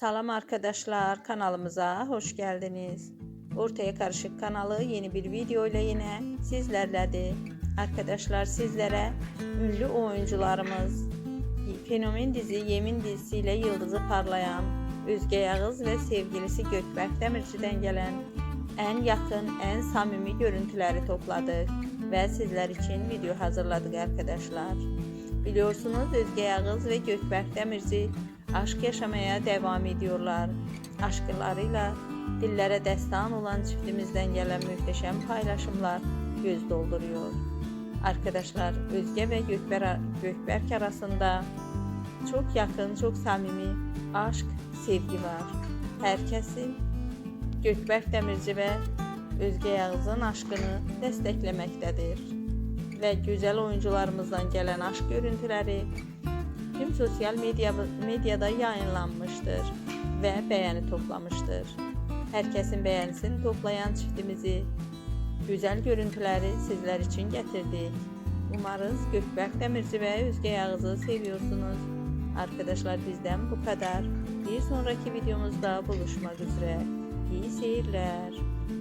Salam arkadaşlar kanalımıza hoş geldiniz. Ortaya Karışık kanalı yeni bir video ile yine sizlerledir. Arkadaşlar sizlere ünlü oyuncularımız fenomen dizi Yemin dizisiyle yıldızı parlayan Özge Yağız ve sevgilisi Gökberk Demirci'den gelen en yakın, en samimi görüntüleri topladık ve sizler için video hazırladık arkadaşlar. Biliyorsunuz Özge Yağız ve Gökberk Demirci aşk yaşamaya devam ediyorlar. Aşklarıyla dillere destan olan çiftimizden gelen muhteşem paylaşımlar göz dolduruyor. Arkadaşlar Özge ve Gökber, Gökberk arasında çok yakın, çok samimi aşk, sevgi var. Herkesin Gökberk Demirci ve Özge Yağız'ın aşkını desteklemektedir. Ve güzel oyuncularımızdan gelen aşk görüntüleri tüm sosyal medya, medyada yayınlanmıştır ve beğeni toplamıştır. Herkesin beğenisini toplayan çiftimizi güzel görüntüleri sizler için getirdik. Umarız Gökberk Demirci ve Özge Yağız'ı seviyorsunuz. Arkadaşlar bizden bu kadar. Bir sonraki videomuzda buluşmak üzere. İyi seyirler.